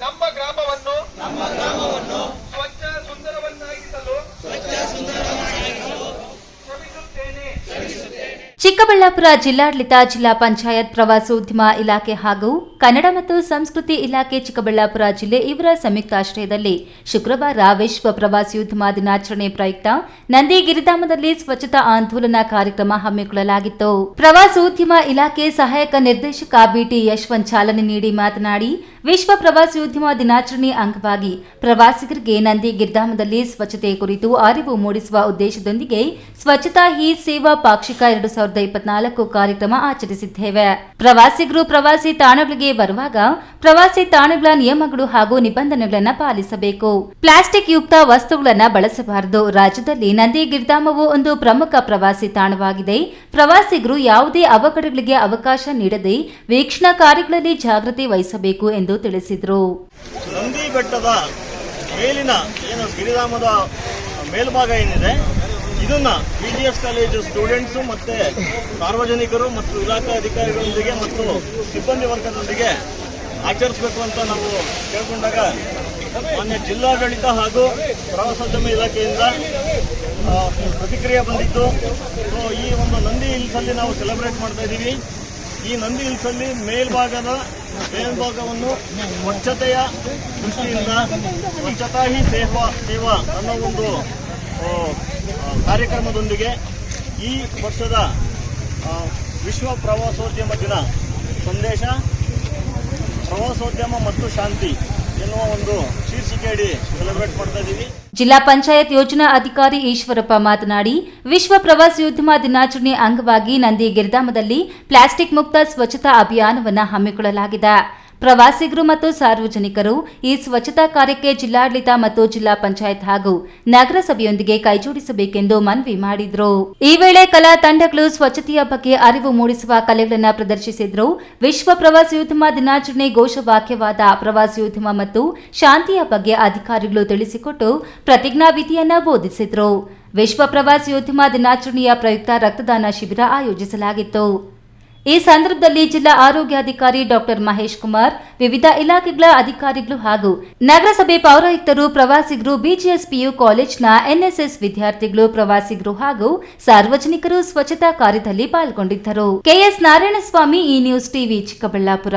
ನಮ್ಮ ಗ್ರಾಮವನ್ನು ನಮ್ಮ ಚಿಕ್ಕಬಳ್ಳಾಪುರ ಜಿಲ್ಲಾಡಳಿತ ಜಿಲ್ಲಾ ಪಂಚಾಯತ್ ಪ್ರವಾಸೋದ್ಯಮ ಇಲಾಖೆ ಹಾಗೂ ಕನ್ನಡ ಮತ್ತು ಸಂಸ್ಕೃತಿ ಇಲಾಖೆ ಚಿಕ್ಕಬಳ್ಳಾಪುರ ಜಿಲ್ಲೆ ಇವರ ಸಂಯುಕ್ತಾಶ್ರಯದಲ್ಲಿ ಶುಕ್ರವಾರ ವಿಶ್ವ ಪ್ರವಾಸೋದ್ಯಮ ದಿನಾಚರಣೆ ಪ್ರಯುಕ್ತ ನಂದಿ ಗಿರಿಧಾಮದಲ್ಲಿ ಸ್ವಚ್ಛತಾ ಆಂದೋಲನ ಕಾರ್ಯಕ್ರಮ ಹಮ್ಮಿಕೊಳ್ಳಲಾಗಿತ್ತು. ಪ್ರವಾಸೋದ್ಯಮ ಇಲಾಖೆ ಸಹಾಯಕ ನಿರ್ದೇಶಕ ಬಿಟಿ ಯಶವಂತ್ ಚಾಲನೆ ನೀಡಿ ಮಾತನಾಡಿ ವಿಶ್ವ ಪ್ರವಾಸೋದ್ಯಮ ದಿನಾಚರಣೆ ಅಂಗವಾಗಿ ಪ್ರವಾಸಿಗರಿಗೆ ನಂದಿ ಗಿರ್ಧಾಮದಲ್ಲಿ ಸ್ವಚ್ಛತೆ ಕುರಿತು ಅರಿವು ಮೂಡಿಸುವ ಉದ್ದೇಶದೊಂದಿಗೆ ಸ್ವಚ್ಛತಾ ಹಿ ಸೇವಾ ಪಾಕ್ಷಿಕ ಎರಡು ಸಾವಿರದ ಇಪ್ಪತ್ನಾಲ್ಕು ಕಾರ್ಯಕ್ರಮ ಆಚರಿಸಿದ್ದೇವೆ. ಪ್ರವಾಸಿಗರು ಪ್ರವಾಸಿ ತಾಣಗಳಿಗೆ ಬರುವಾಗ ಪ್ರವಾಸಿ ತಾಣಗಳ ನಿಯಮಗಳು ಹಾಗೂ ನಿಬಂಧನೆಗಳನ್ನು ಪಾಲಿಸಬೇಕು. ಪ್ಲಾಸ್ಟಿಕ್ ಯುಕ್ತ ವಸ್ತುಗಳನ್ನು ಬಳಸಬಾರದು. ರಾಜ್ಯದಲ್ಲಿ ನಂದಿ ಗಿರ್ಧಾಮವು ಒಂದು ಪ್ರಮುಖ ಪ್ರವಾಸಿ ತಾಣವಾಗಿದೆ. ಪ್ರವಾಸಿಗರು ಯಾವುದೇ ಅವಘಡಗಳಿಗೆ ಅವಕಾಶ ನೀಡದೆ ವೀಕ್ಷಣಾ ಕಾರ್ಯಗಳಲ್ಲಿ ಜಾಗೃತಿ ವಹಿಸಬೇಕು ಎಂದು ತಿಳಿಸಿದರು. ಬೆಟ್ಟದ ಮೇಲಿನ ಏನು ಗಿರಿಧಾಮದ ಮೇಲ್ಭಾಗ ಏನಿದೆ, ಇದನ್ನ B G S college students ಮತ್ತೆ ಸಾರ್ವಜನಿಕರು ಮತ್ತು ಇಲಾಖಾ ಅಧಿಕಾರಿಗಳೊಂದಿಗೆ ಮತ್ತು ಸಿಬ್ಬಂದಿ ವರ್ಗದೊಂದಿಗೆ ಆಚರಿಸಬೇಕು ಅಂತ ನಾವು ಕೇಳ್ಕೊಂಡಾಗ ಮಾನ್ಯ ಜಿಲ್ಲಾಡಳಿತ ಹಾಗೂ ಪ್ರವಾಸೋದ್ಯಮ ಇಲಾಖೆಯಿಂದ ಪ್ರತಿಕ್ರಿಯೆ ಬಂದಿತ್ತು. ಸೊ ಈ ಒಂದು ನಂದಿ ಹಿಲ್ಸಲ್ಲಿ ನಾವು ಸೆಲೆಬ್ರೇಟ್ ಮಾಡ್ತಾ ಇದ್ದೀವಿ. ಈ ನಂದಿ ಹಿಲ್ಸಲ್ಲಿ ಮೇಲ್ಭಾಗದ ಮೇಲ್ಭಾಗವನ್ನು ಸ್ವಚ್ಛತೆಯ ದೃಷ್ಟಿಯಿಂದ ಸ್ವಚ್ಛತಾ ಹಿ ಸೇವಾ ಸೇವಾ ಅನ್ನೋ ಒಂದು ಕಾರ್ಯಕ್ರಮದೊಂದಿಗೆ ಈ ವರ್ಷದ ವಿಶ್ವ ಪ್ರವಾಸೋದ್ಯಮ ದಿನ ಸಂದೇಶ ಪ್ರವಾಸೋದ್ಯಮ ಮತ್ತು ಶಾಂತಿ ಎನ್ನುವ ಒಂದು ಶೀರ್ಷಿಕೆಯಡಿ ಸೆಲೆಬ್ರೇಟ್ ಮಾಡ್ತಾ ಇದ್ದೀವಿ. ಜಿಲ್ಲಾ ಪಂಚಾಯತ್ ಯೋಜನಾ ಅಧಿಕಾರಿ ಈಶ್ವರಪ್ಪ ಮಾತನಾಡಿ, ವಿಶ್ವ ಪ್ರವಾಸೋದ್ಯಮ ದಿನಾಚರಣೆ ಅಂಗವಾಗಿ ನಂದಿ ಗಿರಿಧಾಮದಲ್ಲಿ ಪ್ಲಾಸ್ಟಿಕ್ ಮುಕ್ತ ಸ್ವಚ್ಛತಾ ಅಭಿಯಾನವನ್ನು ಹಮ್ಮಿಕೊಳ್ಳಲಾಗಿದೆ. ಪ್ರವಾಸಿಗರು ಮತ್ತು ಸಾರ್ವಜನಿಕರು ಈ ಸ್ವಚ್ಛತಾ ಕಾರ್ಯಕ್ಕೆ ಜಿಲ್ಲಾಡಳಿತ ಮತ್ತು ಜಿಲ್ಲಾ ಪಂಚಾಯತ್ ಹಾಗೂ ನಗರಸಭೆಯೊಂದಿಗೆ ಕೈಜೋಡಿಸಬೇಕೆಂದು ಮನವಿ ಮಾಡಿದ್ರು. ಈ ವೇಳೆ ಕಲಾ ತಂಡಗಳು ಸ್ವಚ್ಛತೆಯ ಬಗ್ಗೆ ಅರಿವು ಮೂಡಿಸುವ ಕಲೆಗಳನ್ನು ಪ್ರದರ್ಶಿಸಿದ್ರು. ವಿಶ್ವ ಪ್ರವಾಸೋದ್ಯಮ ದಿನಾಚರಣೆ ಘೋಷವಾಕ್ಯವಾದ ಪ್ರವಾಸೋದ್ಯಮ ಮತ್ತು ಶಾಂತಿಯ ಬಗ್ಗೆ ಅಧಿಕಾರಿಗಳು ತಿಳಿಸಿಕೊಟ್ಟು ಪ್ರತಿಜ್ಞಾವಿಧಿಯನ್ನ ಬೋಧಿಸಿದ್ರು. ವಿಶ್ವ ಪ್ರವಾಸೋದ್ಯಮ ದಿನಾಚರಣೆಯ ಪ್ರಯುಕ್ತ ರಕ್ತದಾನ ಶಿಬಿರ ಆಯೋಜಿಸಲಾಗಿತ್ತು. ಈ ಸಂದರ್ಭದಲ್ಲಿ ಜಿಲ್ಲಾ ಆರೋಗ್ಯಾಧಿಕಾರಿ ಡಾಕ್ಟರ್ ಮಹೇಶ್ ಕುಮಾರ್, ವಿವಿಧ ಇಲಾಖೆಗಳ ಅಧಿಕಾರಿಗಳು ಹಾಗೂ ನಗರಸಭೆ ಪೌರಾಯುಕ್ತರು, ಪ್ರವಾಸಿಗರು ಬಿಜಿಎಸ್ ಪಿಯು ಕಾಲೇಜ್ನ ಎನ್ಎಸ್ಎಸ್ ವಿದ್ಯಾರ್ಥಿಗಳು, ಪ್ರವಾಸಿಗರು ಹಾಗೂ ಸಾರ್ವಜನಿಕರು ಸ್ವಚ್ಛತಾ ಕಾರ್ಯದಲ್ಲಿ ಪಾಲ್ಗೊಂಡಿದ್ದರು. ಕೆಎಸ್ ನಾರಾಯಣಸ್ವಾಮಿ, ಈ ನ್ಯೂಸ್ ಟಿವಿ ಚಿಕ್ಕಬಳ್ಳಾಪುರ.